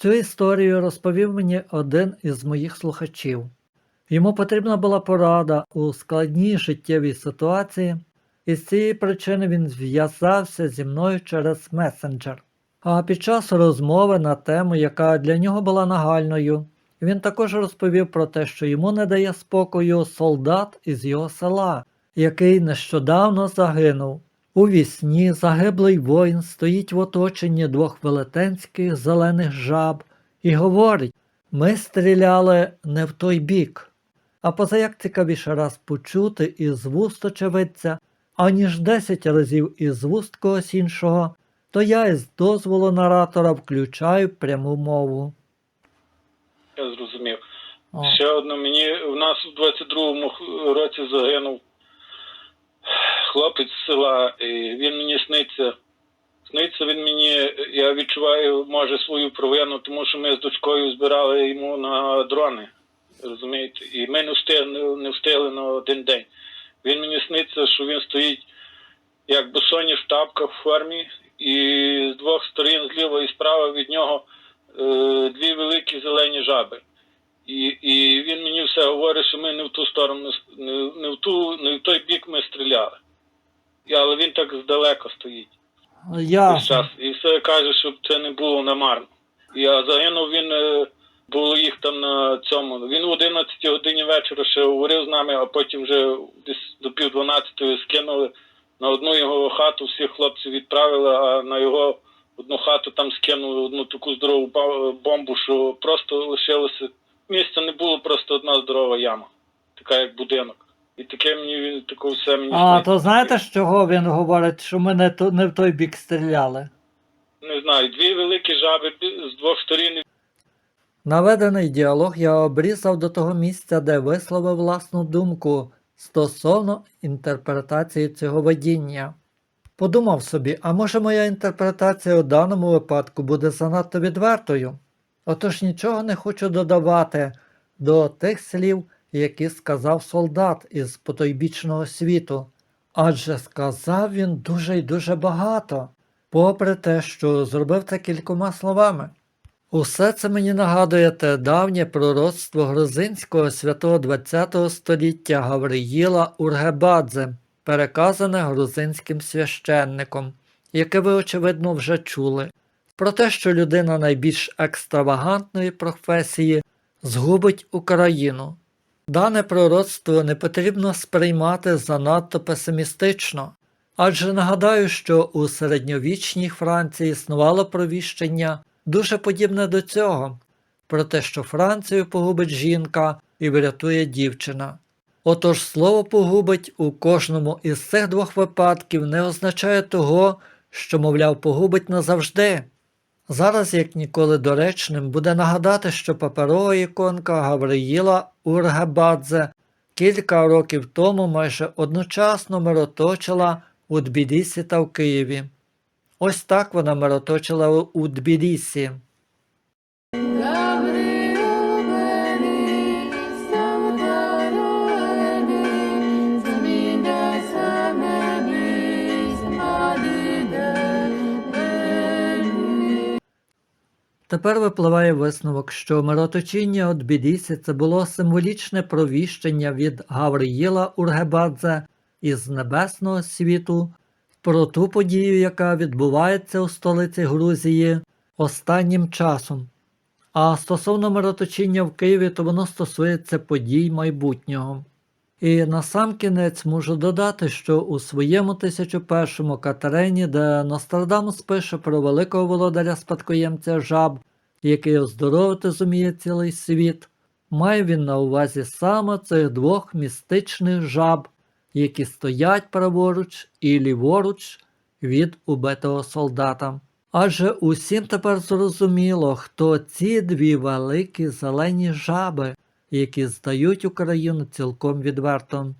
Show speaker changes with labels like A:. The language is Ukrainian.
A: Цю історію розповів мені один із моїх слухачів. Йому потрібна була порада у складній життєвій ситуації, і з цієї причини він зв'язався зі мною через месенджер. А під час розмови на тему, яка для нього була нагальною, він також розповів про те, що йому не дає спокою солдат із його села, який нещодавно загинув. У вісні загиблий воїн стоїть в оточенні двох велетенських зелених жаб і говорить: ми стріляли не в той бік. А позаяк цікавіше раз почути із вуст очевидця, аніж десять разів із вуст когось іншого, то я із дозволу наратора включаю пряму мову.
B: Я зрозумів.
A: О,
B: Ще одне мені в нас у 22-му році загинув хлопець з села, і він мені сниться. Сниться він мені, я відчуваю, може, свою провину, тому що ми з дочкою збирали йому на дрони. Розумієте? І ми не встигли, не встигли на один день. Він мені сниться, що він стоїть як босоні в тапках в формі, і з двох сторін, зліва і справа від нього е, дві великі зелені жаби. І, і він мені все говорить, що ми не в ту сторону, не, не в ту, не в той бік ми стріляли. Але він так здалека стоїть весь час. І все каже, щоб це не було намарно. А загинув він, е, було їх там на цьому. Він в 11 годині вечора ще говорив з нами, а потім вже десь до пів 12 скинули на одну його хату, всіх хлопців відправили, а на його одну хату там скинули одну таку здорову бомбу, що просто лишилося. Місця не було, просто одна здорова яма, така як будинок. І таке мені він таке все мені.
A: А то знаєте, з чого він говорить, що ми не, ту- не в той бік стріляли?
B: Не знаю, дві великі жаби з двох сторін
A: Наведений діалог я обрізав до того місця, де висловив власну думку стосовно інтерпретації цього видіння. Подумав собі, а може моя інтерпретація у даному випадку буде занадто відвертою? Отож нічого не хочу додавати до тих слів, які сказав солдат із потойбічного світу. Адже сказав він дуже й дуже багато, попри те, що зробив це кількома словами. Усе це мені нагадує те давнє пророцтво грузинського святого ХХ століття Гавриїла Ургебадзе, переказане грузинським священником, яке ви, очевидно, вже чули, про те, що людина найбільш екстравагантної професії згубить Україну. Дане пророцтво не потрібно сприймати занадто песимістично, адже нагадаю, що у середньовічній Франції існувало провіщення дуже подібне до цього, про те, що Францію погубить жінка і врятує дівчина. Отож слово погубить у кожному із цих двох випадків не означає того, що, мовляв, погубить назавжди. Зараз, як ніколи доречним, буде нагадати, що паперова іконка Гавриїла Ургебадзе кілька років тому майже одночасно мироточила у Тбілісі та в Києві. Ось так вона мироточила у- Тбілісі. Тепер випливає висновок, що мироточіння от Бідісі це було символічне провіщення від Гавриїла Ургебадзе із небесного світу про ту подію, яка відбувається у столиці Грузії останнім часом. А стосовно мироточіння в Києві, то воно стосується подій майбутнього. І насамкінець можу додати, що у своєму 1001 Катерині, де Нострадамус пише про великого володаря спадкоємця жаб, який оздоровити зуміє цілий світ, має він на увазі саме цих двох містичних жаб, які стоять праворуч і ліворуч від убитого солдата. Адже усім тепер зрозуміло, хто ці дві великі зелені жаби, які здають Україну цілком відверто.